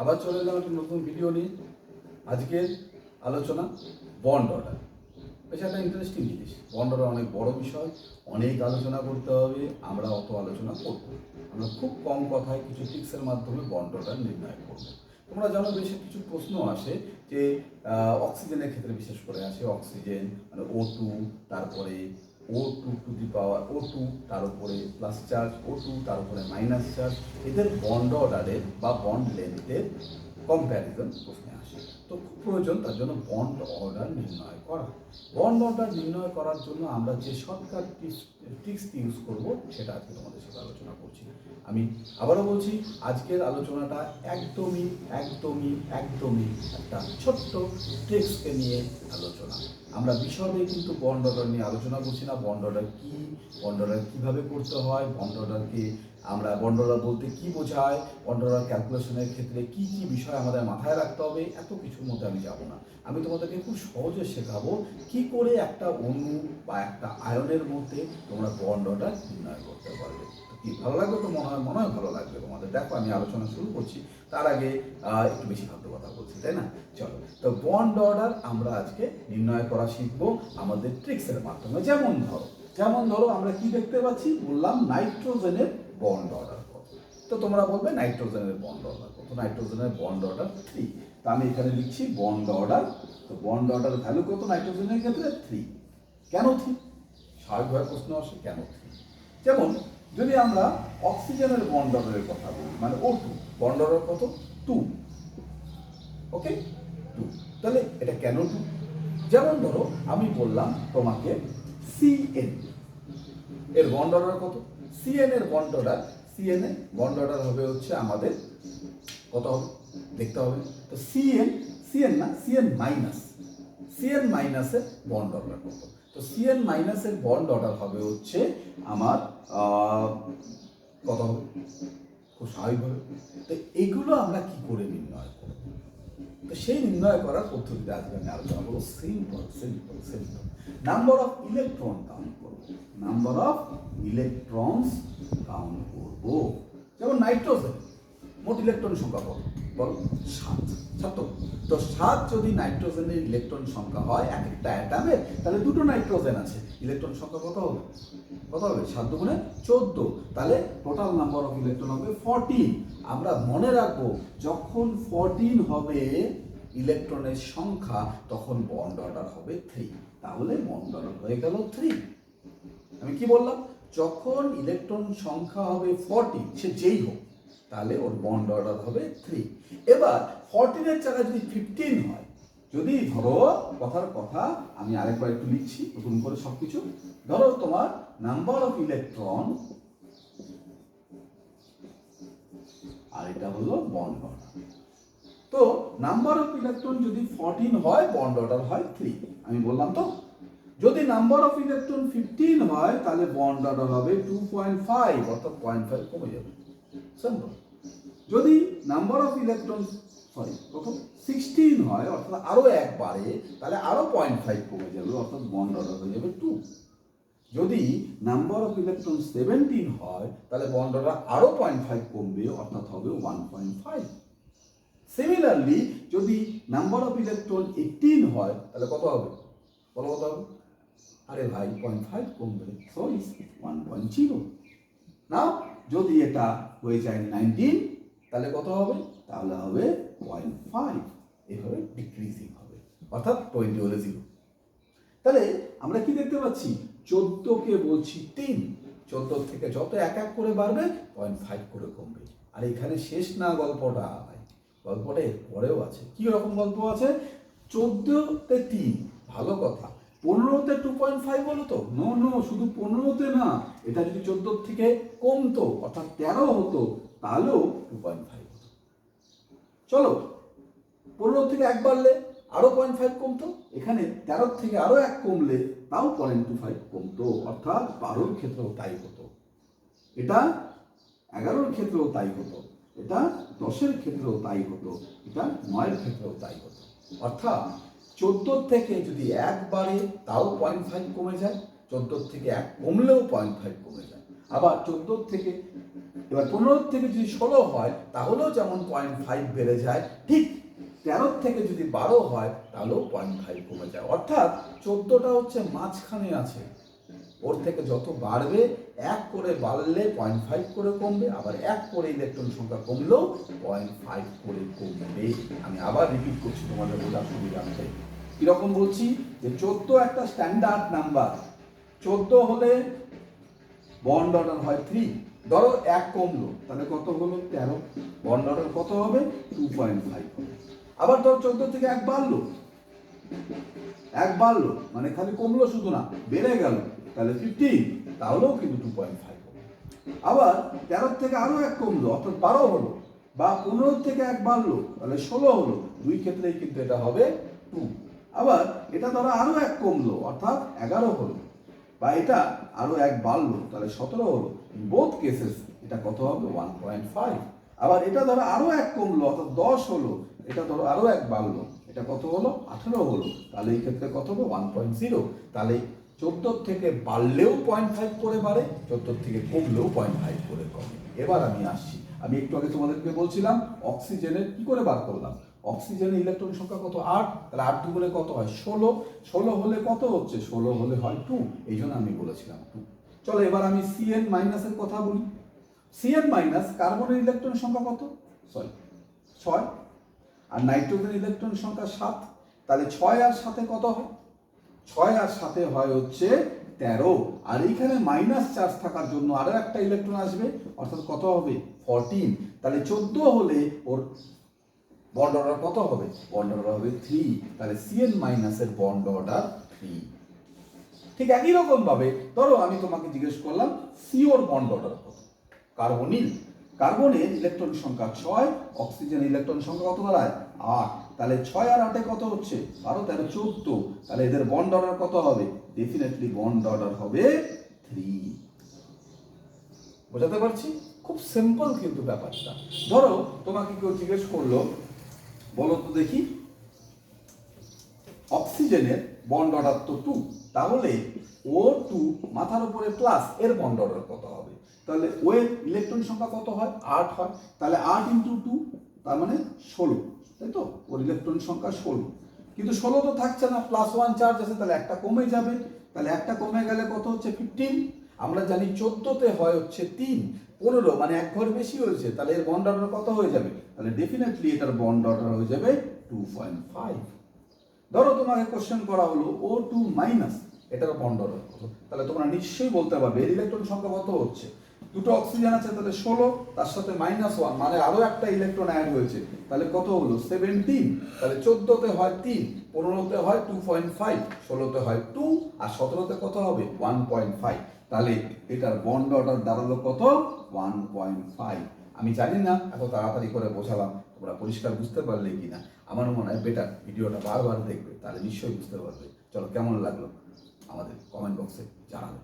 আবার চলে এলাম একটা নতুন ভিডিও নিয়ে। আজকের আলোচনা বন্ড অর্ডার বেশ একটা ইন্টারেস্টিং জিনিস। বন্ড অর্ডার অনেক বড় বিষয়, অনেক আলোচনা করতে হবে, আমরা অত আলোচনা করব আমরা খুব কম কথায় কিছু টিক্সের মাধ্যমে বন্ড অর্ডার নির্ণয় করব। তোমরা জানো বেশ কিছু প্রশ্ন আসে যে অক্সিজেনের ক্ষেত্রে বিশেষ করে আসে অক্সিজেন মানে ও টু তারপরে O two to the power O two তার উপরে প্লাস চার্জ ও টু তার উপরে মাইনাস চার্জ এদের বন্ড অর্ডারের বা বন্ড লেন্থের কম্প্যারিজন প্রশ্নে আসে তো প্রয়োজন, তার জন্য বন্ড অর্ডার নির্ণয় করা। বন্ড অর্ডার নির্ণয় করার জন্য আমরা যে শর্টকাট টিক্সটি ইউজ করব, সেটা আজকে তোমাদের সাথে আলোচনা করছি। আমি আবারও বলছি, আজকের আলোচনাটা একদমই একদমই একদমই একটা ছোট্ট ট্রিক্সকে নিয়ে আলোচনা। আমরা বিশদে কিন্তু বন্ড অর্ডার নিয়ে আলোচনা করছি না। বন্ড অর্ডার কী? বন্ড অর্ডার কীভাবে করতে হয়? বন্ড অর্ডারকে আমরা বন্ড অর্ডার বলতে কি বোঝায় বন্ড অর্ডার ক্যালকুলেশনের ক্ষেত্রে কি কি বিষয় আমাদের মাথায় রাখতে হবে, এত কিছুর মধ্যে আমি যাব না। আমি তোমাদেরকে খুব সহজে শেখাবো কি করে একটা অণু বা একটা আয়নের মধ্যে তোমরা বন্ড অর্ডার নির্ণয় করতে পারবে। কি, ভালো লাগবে তো? মনে হয় মনে হয় ভালো লাগবে তোমাদের। দেখো, আমি আলোচনা শুরু করছি। তার আগে একটু বেশি ফালতু কথা বলছি, তাই না? চলো। তো বন্ড অর্ডার আমরা আজকে নির্ণয় করা শিখব আমাদের ট্রিক্সের মাধ্যমে। যেমন ধরো যেমন ধরো, আমরা কি দেখতে পাচ্ছি? বললাম নাইট্রোজেনের বন্ড অর্ডার কত তো তোমরা বলবে নাইট্রোজেনের বন্ড অর্ডার কত নাইট্রোজেনের বন্ড অর্ডার থ্রি তা আমি এখানে লিখছি বন্ড অর্ডার তো বন্ড অর্ডার ভ্যালু কত নাইট্রোজেনের ক্ষেত্রে? থ্রি কেন থ্রি স্বাভাবিকভাবে প্রশ্ন আসে, কেন থ্রি যেমন, যদি আমরা অক্সিজেনের বন্ড অর্ডারের কথা বলি মানে ও টু বন্ড অর্ডার কত? টু ওকে টু তাহলে এটা কেন টু যেমন ধরো, আমি বললাম তোমাকে সিএন এর বন্ড অর্ডার কত? সিএন এর বন্ড অর্ডার সিএন এর বন্ড অর্ডার হবে হচ্ছে আমাদের কত হবে? দেখতে হবে। তো সিএন সিএন না সিএন মাইনাস সিএন মাইনাসের বন্ড অর্ডার কত তো সিএন মাইনাসের বন্ড অর্ডার হবে হচ্ছে আমার কত হবে? খুব স্বাভাবিকভাবে। তো এগুলো আমরা কি করে নির্ণয় করব? তো সেই নির্ণয় করার পদ্ধতিতে আজকে আমি আলোচনা করব simple simple simple number of electron count করব। নাম্বার অফ ইলেকট্রনস কাউন্ট করব। যেমন নাইট্রোজেন মোট ইলেকট্রন সংখ্যা কত? বল সাত। সাত তো? সাত যদি নাইট্রোজেনের ইলেকট্রন সংখ্যা হয় এক একটা অ্যাটামের তাহলে দুটো নাইট্রোজেন আছে। ইলেকট্রন সংখ্যা কত হবে? কত হবে? সাত দুগুণে চোদ্দ। তাহলে টোটাল নাম্বার অফ ইলেকট্রন হবে ফোরটিন আমরা মনে রাখব, যখন ফোরটিন হবে ইলেকট্রনের সংখ্যা, তখন বন্ড অর্ডার হবে থ্রি তাহলে বন্ড অর্ডার হয়ে গেল থ্রি আমি কি বললাম? যখন ইলেকট্রন সংখ্যা হবে ফর্টি সে যেই হোক তাহলে ওর বন্ড অর্ডার হবে থ্রি এবার ফর্টিনের জায়গায় যদি ফিফটিন হয়, যদি ধরো কথার কথা, আমি আরেকবার একটু লিখছি, নতুন করে সব কিছু ধরো তোমার নাম্বার অফ ইলেকট্রন আর এটা হলো বন্ড অর্ডার তো নাম্বার অফ ইলেকট্রন যদি ফর্টিন হয় বন্ড অর্ডার হয় থ্রি আমি বললাম তো? যদি নাম্বার অফ ইলেকট্রন ফিফটিন হয়, তাহলে বন্ড অর্ডার হবে টু পয়েন্ট ফাইভ অর্থাৎ পয়েন্ট ফাইভ কমে যাবে। সিম্পল যদি নাম্বার অফ ইলেকট্রন সরি কত সিক্সটিন হয়, অর্থাৎ আরও এক বাড়ে তাহলে আরও পয়েন্ট ফাইভ কমে যাবে, অর্থাৎ বন্ড অর্ডার হয়ে যাবে টু যদি নাম্বার অফ ইলেকট্রন সেভেন্টিন হয়, তাহলে বন্ড অর্ডার আরও পয়েন্ট ফাইভ কমবে, অর্থাৎ হবে ওয়ান পয়েন্ট ফাইভ সিমিলারলি যদি নাম্বার অফ ইলেকট্রন এইটিন হয়, তাহলে কত হবে? বলো কত হবে? আরে ভাই পয়েন্ট ফাইভ কমবে। So is one point zero না যদি এটা হয়ে যায় নাইনটিন তাহলে কত হবে? তাহলে হবে পয়েন্ট ফাইভ এভাবে ডিক্রিজিং হবে। অর্থাৎ টোয়েন্টি হলে জিরো তাহলে আমরা কি দেখতে পাচ্ছি? চোদ্দকে বলছি তিন। চোদ্দ থেকে যত এক এক করে বাড়বে পয়েন্ট ফাইভ করে কমবে। আর এখানে শেষ না গল্পটা? গল্পটা এর পরেও আছে। কি রকম গল্প আছে? চোদ্দতে তিন। ভালো কথা। পনেরোতে টু পয়েন্ট ফাইভ হলো তো? নো নো শুধু পনেরোতে না, এটা যদি চোদ্দ থেকে কমতো, অর্থাৎ তেরো হতো, তাহলেও টু পয়েন্ট ফাইভ হতো। চলো পনেরো থেকে এক বাড়লে আরও পয়েন্ট ফাইভ কমতো, এখানে তেরো থেকে আরও এক কমলে তাও পয়েন্ট টু ফাইভ কমতো, অর্থাৎ বারোর ক্ষেত্রেও তাই হতো। এটা এগারোর ক্ষেত্রেও তাই হতো, এটা দশের ক্ষেত্রেও তাই হতো, এটা নয়ের ক্ষেত্রেও তাই হতো। অর্থাৎ চোদ্দোর থেকে যদি এক বাড়ে, তাও পয়েন্ট ফাইভ কমে যায়। চোদ্দোর থেকে এক কমলেও পয়েন্ট ফাইভ কমে যায়। আবার চোদ্দোর থেকে, এবার পনেরোর থেকে যদি ষোলো হয়, তাহলেও যেমন পয়েন্ট ফাইভ বেড়ে যায়, ঠিক তেরোর থেকে যদি বারো হয়, তাহলেও পয়েন্ট ফাইভ কমে যায়। অর্থাৎ চোদ্দোটা হচ্ছে মাঝখানে আছে। ওর থেকে যত বাড়বে, এক করে বাড়লে পয়েন্ট ফাইভ করে কমবে, আবার এক করে ইলেকট্রন সংখ্যা কমলেও পয়েন্ট ফাইভ করে কমবে। আমি আবার রিপিট করছি তোমাদের বোঝার সুবিধার্থে। কীরকম বলছি? যে চোদ্দ একটা স্ট্যান্ডার্ড নাম্বার চোদ্দ হলে বন্ড অর্ডার হয় থ্রি ধরো এক কমলো, তাহলে কত হলো? তেরো। বন্ড অর্ডার কত হবে? টু পয়েন্ট ফাইভ আবার ধরো চোদ্দ থেকে এক বাড়লো এক বাড়লো মানে খালি কমলো শুধু না, বেড়ে গেল। তাহলে ফিফটিন তাহলেও কিন্তু টু পয়েন্ট ফাইভ আবার তেরোর থেকে আরও এক কমলো, অর্থাৎ বারো হলো, বা পনেরো থেকে এক বাড়লো, তাহলে ষোলো হলো। দুই ক্ষেত্রেই কিন্তু এটা হবে টু আবার এটা ধরো আরও এক কমলো, অর্থাৎ এগারো হলো, বা এটা আরও এক বাড়লো, তাহলে সতেরো হলো। বোথ কেসেস এটা কত হবে? ওয়ান পয়েন্ট ফাইভ আবার এটা ধরো আরও এক কমলো, অর্থাৎ দশ হলো, এটা ধরো আরও এক বাড়লো। এটা কত হলো? আঠেরো হলো। তাহলে এই ক্ষেত্রে কত হবে? ওয়ান পয়েন্ট জিরো তাহলে চোদ্দোর থেকে বাড়লেও পয়েন্ট ফাইভ করে বাড়ে, চোদ্দোর থেকে কমলেও পয়েন্ট ফাইভ করে কমে। এবার আমি আসছি। আমি একটু আগে তোমাদেরকে বলছিলাম অক্সিজেনের কি করে বার করলাম? অক্সিজেনের ইলেকট্রন সংখ্যা কত? আট। তাহলে আট দুগুণে কত হয়? ষোলো। ষোলো হলে কত হচ্ছে? ষোলো হলে হয় টু এই জন্য আমি বলেছিলাম টু চলো এবার আমি সিএন মাইনাসের কথা বলি। সিএন মাইনাস কার্বনের ইলেকট্রন সংখ্যা কত? সরি ছয়। আর নাইট্রোজেন ইলেকট্রন সংখ্যা সাত, তাহলে ছয় আর সাথে কত হয়? ছয় আর সাথে হয় হচ্ছে তেরো। আর এইখানে মাইনাস চার্জ থাকার জন্য আরও একটা ইলেকট্রন আসবে, অর্থাৎ কত হবে? ফরটিন তাহলে চোদ্দ হলে ওর বন্ড অর্ডার কত হবে? বন্ড অর্ডার হবে থ্রি তাহলে সিএন মাইনাসের বন্ড অর্ডার থ্রি ঠিক একই রকম ভাবে ধরো আমি তোমাকে জিজ্ঞেস করলাম সিওর বন্ড অর্ডার কত? কার্বনিল কার্বনের ইলেকট্রন সংখ্যা ছয়, অক্সিজেন ইলেকট্রন সংখ্যা কত দাঁড়ায়? আট। তাহলে ছয় আর আটে কত হচ্ছে? বারো, তেরো, চোদ্দ। তাহলে এদের বন্ড অর্ডার কত হবে? ডেফিনেটলি বন্ড অর্ডার হবে থ্রি বোঝাতে পারছি? খুব সিম্পল কিন্তু ব্যাপারটা। ধরো, তোমাকে কেউ জিজ্ঞেস করল, বলো তো দেখি। অক্সিজেনের বন্ড অর্ডার তো টু তাহলে ও টু মাথার উপরে প্লাস এর বন্ড অর্ডার কত হবে? তাহলে ও এর ইলেকট্রন সংখ্যা কত হয়? আট হয়। তাহলে আট ইন্টু টু তার মানে ষোলো। তাই তো? ওর ইলেকট্রন সংখ্যা ষোলো। কিন্তু ষোলো তো থাকছে না প্লাস ওয়ান চার্জ আছে, তাহলে একটা কমে যাবে। তাহলে একটা কমে গেলে কত হচ্ছে? ফিফটিন আমরা জানি চোদ্দোতে হয় হচ্ছে তিন। পনেরো মানে এক ঘর বেশি হয়েছে, তাহলে এর বন্ড অর্ডার কত হয়ে যাবে? তাহলে ডেফিনেটলি এটার বন্ড অর্ডার হয়ে যাবে টু পয়েন্ট ফাইভ ধরো তোমাকে কোশ্চেন করা হলো ও টু মাইনাস এটার বন্ড অর্ডার তাহলে তোমরা নিশ্চয়ই বলতে পারবে, এর ইলেকট্রন সংখ্যা কত হচ্ছে? দুটো অক্সিজেন আছে, তাহলে ষোলো, তার সাথে মাইনাস ওয়ান মানে আরও একটা ইলেকট্রন অ্যাড হয়েছে। তাহলে কত হলো? সেভেন্টিন তাহলে চোদ্দোতে হয় তিন, পনেরোতে হয় টু পয়েন্ট ফাইভ ষোলোতে হয় টু আর সতেরোতে কত হবে? ওয়ান পয়েন্ট ফাইভ তাহলে এটার বন্ড অর্ডার দাঁড়াল কত? ওয়ান পয়েন্ট ফাইভ আমি জানি না, এত তাড়াতাড়ি করে বোঝালাম, তোমরা পরিষ্কার বুঝতে পারলে কি না আমার মনে হয় বেটার ভিডিওটা বারবার দেখবে, তাহলে নিশ্চয়ই বুঝতে পারবে। চলো, কেমন লাগল? আমাদের কমেন্ট বক্সে জানাবে।